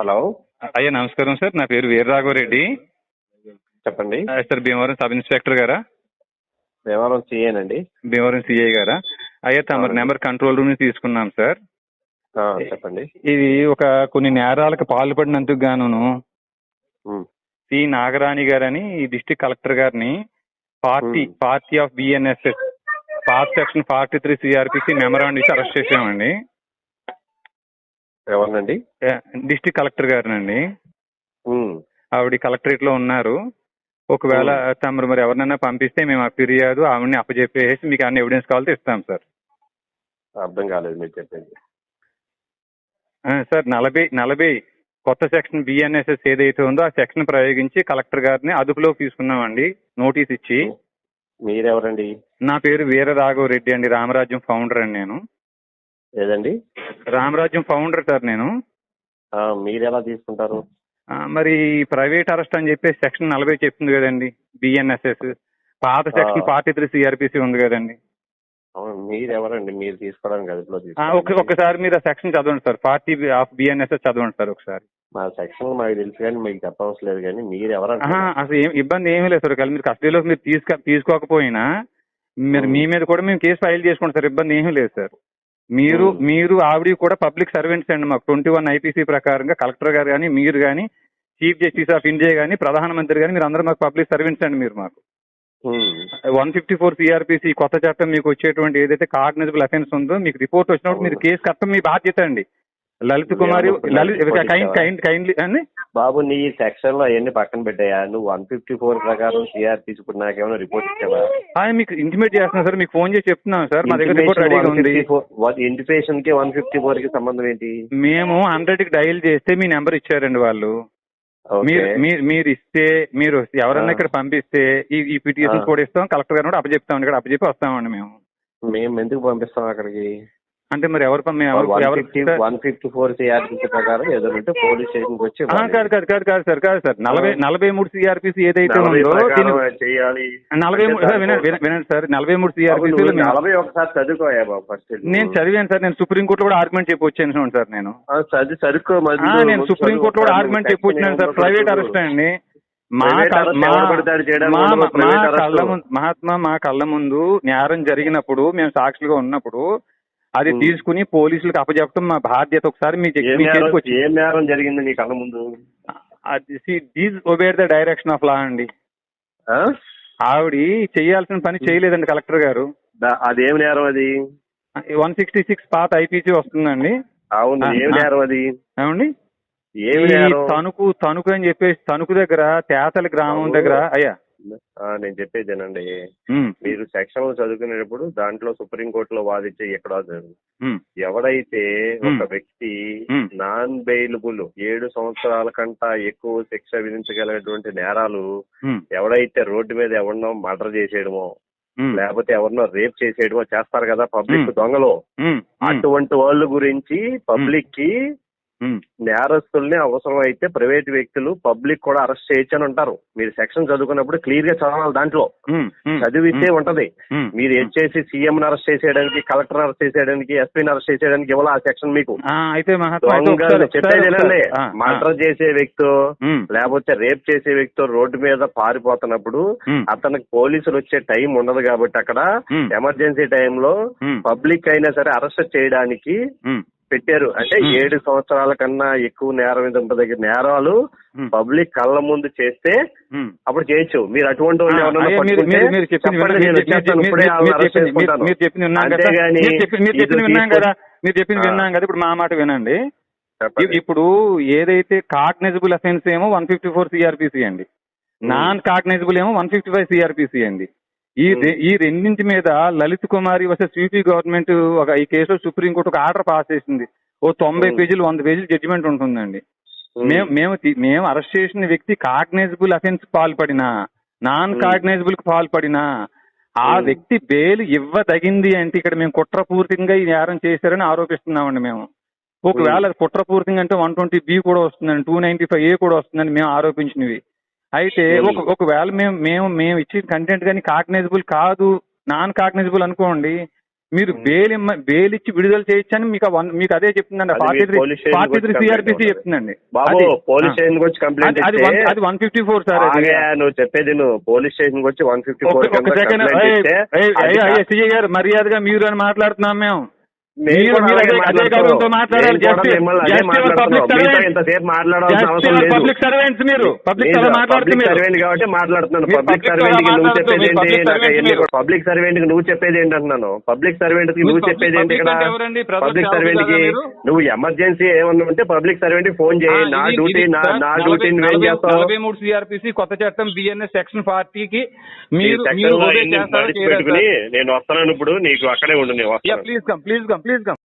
Hello. అయ్యా నమస్కారం sir. నా పేరు వీరరాఘవరెడ్డి. చెప్పండి. ఆ, సార్ భీమవరం సబ్ ఇన్స్పెక్టర్ గారా? దేవాలయం చేయనండి భీమవరం సిఐ గారా? అయ్యా అవునండి. నెంబర్ కంట్రోల్ రూమ్ తీసుకున్నాం సార్. చెప్పండి. ఇది ఒక కొన్ని నేరాలకు పాల్పడినందుకు గాను సి. నాగరాణి గారని ఈ డిస్ట్రిక్ట్ కలెక్టర్ గారిని party. Party of BNSS part section forty three CrPC memorandum ఇచ్చి అరెస్ట్ చేసామండి ఎవరినండి? డిస్ట్రిక్ట్ కలెక్టర్ గారినండి. ఆవిడ కలెక్టరేట్లో ఉన్నారు. ఒకవేళ తమరు మరి ఎవరినైనా పంపిస్తే మేము ఆ ఫిర్యాదు ఆవిడని అప్పచెప్పేసి మీకు అన్ని ఎవిడెన్స్ కావాలంటే ఇస్తాం సార్. అర్థం కాలేదు మీరు చెప్పింది. ఆ, సార్ నలభై నలభై కొత్త సెక్షన్ బిఎన్ఎస్ఎస్ ఏదైతే ఉందో ఆ సెక్షన్ ప్రయోగించి కలెక్టర్ గారిని అదుపులోకి తీసుకున్నామండి నోటీస్ ఇచ్చి. మీరెవరండి? నా పేరు వీర రాఘవ రెడ్డి అండి రామరాజ్యం ఫౌండర్ అండి నేను. ఏదండి? రామరాజ్యం ఫౌండర్ సార్ నేను. మీరు ఎలా తీసుకుంటారు? మరి ప్రైవేట్ అరెస్ట్ అని చెప్పేసి సెక్షన్ నలభై చెప్తుంది కదండి బిఎన్ఎస్ఎస్ పాత సెక్షన్. ఫార్టీ త్రీ సిఆర్పిసి ఉంది కదండి. మీరు ఎవరండి మీరు తీసుకోవడానికి ఒకసారి మీరు ఆ సెక్షన్ చదవండి సార్ ఫార్టీ ఆఫ్ బిఎన్ఎస్ఎస్ చదవండి సార్ ఒకసారి. మా సెక్షన్ మాకు తెలుసు కానీ మీకు చెప్పవసరం లేదు కానీ మీరు ఎవరంటే అసలు ఏం ఇబ్బంది ఏమీ లేదు సార్ ఒకవేళ మీరు కస్టడీలోకి మీరు తీసుకో తీసుకోకపోయినా మీరు మీ మీద కూడా మేము కేసు ఫైల్ చేసుకుంటాం సార్ ఇబ్బంది ఏమీ లేదు సార్. మీరు. మీరు ఆవిడ కూడా పబ్లిక్ సర్వెంట్స్ అండి మాకు. ట్వంటీ వన్ ఐపీసీ ప్రకారంగా కలెక్టర్ గారు కానీ మీరు కానీ చీఫ్ జస్టిస్ ఆఫ్ ఇండియా కానీ ప్రధానమంత్రి కానీ మీరు అందరూ మాకు పబ్లిక్ సర్వెంట్స్ అండి మీరు మాకు. వన్ ఫిఫ్టీ ఫోర్ సిఆర్పిసి కొత్త చట్టం మీకు వచ్చేటువంటి ఏదైతే కాగ్నిజబుల్ అఫెన్స్ ఉందో మీకు రిపోర్ట్ వచ్చినప్పుడు మీరు కేసు కట్టడం మీ బాధ్యత అండి. లలిత్ కుమారి కైండ్లీ అండి బాబు నీ సెక్షన్లో అవన్నీ పక్కన పెట్టాయా? నువ్వు వన్ ఫిఫ్టీ ఫోర్ ప్రకారం సిఆర్ తీసుకుని నాకేమైనా రిపోర్ట్ ఇచ్చావా? మీకు ఇంటిమేట్ చేస్తున్నాను సార్ మీకు ఫోన్ చేసి చెప్తున్నాను సార్ మా దగ్గర రిపోర్ట్ రెడీగా ఉంది. ఇంటిమేషన్కి వన్ ఫిఫ్టీ ఫోర్కి సంబంధం ఏంటి? మేము హండ్రెడ్కి డయల్ చేస్తే మీ నెంబర్ ఇచ్చారండి వాళ్ళు. మీరు మీరు ఇస్తే మీరు ఎవరన్నా. ఇక్కడ పంపిస్తే ఈ ఆ. కూడా ఇస్తాం కలెక్టర్ గారు కూడా అప్పచెప్తాం ఇక్కడ అప్పచెప్పి వస్తామండి మేము. మేము ఎందుకు పంపిస్తాం అక్కడికి? అంటే మరి ఎవరు వన్ ఎవరు ఫిఫ్టీ ఫోర్ సిఆర్పీసీ ప్రకారం ఏదంటే పోలీస్ స్టేషన్కి వచ్చి కాదు కాదు కాదు కాదు సార్ కాదు సార్. నలభై. నలభై మూడు సిఆర్పిసి ఏదైతే ఉందో చేయాలి. నలభై మూడు వినండి సార్. నలభై మూడు సిఆర్పిసి నలభై ఒకసారి చదువుకోయా బాబు ఫస్ట్ నేను చదివాను సార్. నేను సుప్రీంకోర్టులో కూడా ఆర్గ్యుమెంట్ చెప్పి వచ్చాను సార్ నేను. చదివి నేను సుప్రీంకోర్టులో కూడా ఆర్గ్యుమెంట్ చెప్పి వచ్చినాను సార్. ప్రైవేట్ అరెస్ట్ అండి. మా. కళ్ళ ముందు మహాత్మా మా కళ్ళ ముందు నేరం జరిగినప్పుడు మేము సాక్షులుగా ఉన్నప్పుడు అది. తీసుకుని పోలీసులకు అప్పచెప్పడం మా బాధ్యత ఒకసారి మీ ఏం మీ నేరం జరిగింది నీ కళ్ళ ముందు? అది disobey the direction of law అండి? ఆవిడ చేయాల్సిన పని చేయలేదండి కలెక్టర్ గారు. అదేం నేరం అది? వన్ సిక్స్టీ సిక్స్ పాత ఐపీసీ వస్తుందండి. అవును ఏం ఆ. నేరం అది? ఏమండి? తణుకు తణుకు అని చెప్పేసి తణుకు దగ్గర తేతల గ్రామం. దగ్గర అయ్యా నేను చెప్పేదేనండి మీరు సెక్షన్ చదువుకునేటప్పుడు దాంట్లో సుప్రీంకోర్టులో వాదించే ఎక్కడ ఎవడైతే ఒక. వ్యక్తి. నాన్ బెయిలబుల్ ఏడు సంవత్సరాల కంట ఎక్కువ శిక్ష విధించగలిగినటువంటి నేరాలు ఎవడైతే రోడ్డు మీద ఎవరినో మర్డర్ చేసేయడమో లేకపోతే ఎవరినో రేప్ చేసేయడమో చేస్తారు కదా పబ్లిక్. దొంగలు అటువంటి వాళ్ళ గురించి పబ్లిక్కి. నేరస్తుల్ని అవసరం అయితే ప్రైవేట్ వ్యక్తులు పబ్లిక్ కూడా అరెస్ట్ చేయొచ్చు అని ఉంటారు మీరు సెక్షన్ చదువుకున్నప్పుడు క్లియర్గా చదవాలి దాంట్లో. చదివితే ఉంటది. మీరు చేసి సీఎం అరెస్ట్ చేసేయడానికి కలెక్టర్ అరెస్ట్ చేసేయడానికి ఎస్పీని అరెస్ట్ చేసేయడానికి ఇవ్వాలి ఆ సెక్షన్ మీకు? ఆ, అయితే మహాత్మా అయితే దొంగలు ఒకసారి- చెప్పేది ఒకసారి- వినండి. ఆ, ఆ, మర్డర్ చేసే వ్యక్తి లేకపోతే రేప్ చేసే వ్యక్తి రోడ్డు మీద పారిపోతున్నప్పుడు అతనికి పోలీసులు వచ్చే టైం ఉండదు కాబట్టి అక్కడ ఎమర్జెన్సీ టైంలో పబ్లిక్ అయినా సరే అరెస్ట్ చేయడానికి పెట్టారు. అంటే. ఏడు సంవత్సరాల కన్నా ఎక్కువ నేరం దగ్గర నేరాలు ఉమ్, పబ్లిక్ కళ్ళ ముందు చేస్తే. అప్పుడు చేయొచ్చు. మీరు అటువంటి వాళ్ళు మీరు చెప్పింది విన్నా- కదా ఇప్పుడు మా మాట వినండి. ఇప్పుడు ఏదైతే కాగ్నైజబుల్ అఫెన్స్ ఏమో వన్ ఫిఫ్టీ ఫోర్ సిఆర్పిసి అండి. నాన్ కాగ్నైజబుల్ ఏమో వన్ ఫిఫ్టీ ఫైవ్ సిఆర్పిసి అండి. ఈ ఈ రెండింటి మీద Lalit Kumari versus UP government ఒక ఈ కేసులో సుప్రీంకోర్టు ఒక ఆర్డర్ పాస్ చేసింది ఓ తొంభై. పేజీలు వంద పేజీలు జడ్జిమెంట్ ఉంటుందండి. మేము మేము మేము అరెస్ట్ చేసిన వ్యక్తి కాగ్నైజబుల్ అఫెన్స్ పాల్పడినా నాన్. కాగ్నైజబుల్కు పాల్పడినా ఆ. వ్యక్తి బెయిల్ ఇవ్వదగింది అంటే ఇక్కడ మేము కుట్రపూర్తికంగా ఈ నేరం చేశారని ఆరోపిస్తున్నామండి మేము ఒకవేళ కుట్రపూర్తిగా అంటే వన్ ట్వంటీ బి కూడా వస్తుందండి టూ నైన్టీ ఫైవ్ ఏ కూడా వస్తుందని మేము ఆరోపించినవి అయితే. ఒక ఒకవేళ మేము మేము మేము ఇచ్చిన కంటెంట్ కానీ కాగ్నైజబుల్ కాదు నాన్ కాగ్నైజబుల్ అనుకోండి మీరు బెయిల్ ఇమ్మ- బెయిల్ ఇచ్చి విడుదల చేయొచ్చని మీకు మీకు అదే చెప్తుందండి. ఫార్టీ త్రీ సిఆర్పిసి చెప్తుందండి. పోలీస్. స్టేషన్ వచ్చి కంప్లైంట్ అది- వన్- ఫిఫ్టీ ఫోర్ సార్ నువ్వు చెప్పేది నువ్వు పోలీస్ స్టేషన్ వచ్చి వన్ ఫిఫ్టీ ఫోర్ ఒక సెకండ్ సిఐ గారు మర్యాదగా మీరు అని మాట్లాడుతున్నాం మేము. పబ్లిక్ సర్వెంట్స్ మీరు పబ్లిక్ సర్వెంట్ కాబట్టి మాట్లాడుతున్నాను. పబ్లిక్ సర్వెంట్కి నువ్వు చెప్పేది ఏంటి. పబ్లిక్ సర్వెంట్కి నువ్వు చెప్పేది ఏంటి అంటున్నాను? పబ్లిక్ సర్వెంట్కి నువ్వు చెప్పేది ఏంటి ఇక్కడ? పబ్లిక్ సర్వెంట్కి? నువ్వు ఎమర్జెన్సీ ఏమన్నా ఉంటే పబ్లిక్ సర్వెంట్కి ఫోన్ చేయి. నా డ్యూటీ నా డ్యూటీ నువ్వేం చేస్తావు? నలభై మూడు సిఆర్పిసి కొత్త చట్టం బిఎన్ఎస్ సెక్షన్ ఫార్టీకి మీరు? నేను వస్తాను ఇప్పుడు నీకు అక్కడే ఉండు please come please come please come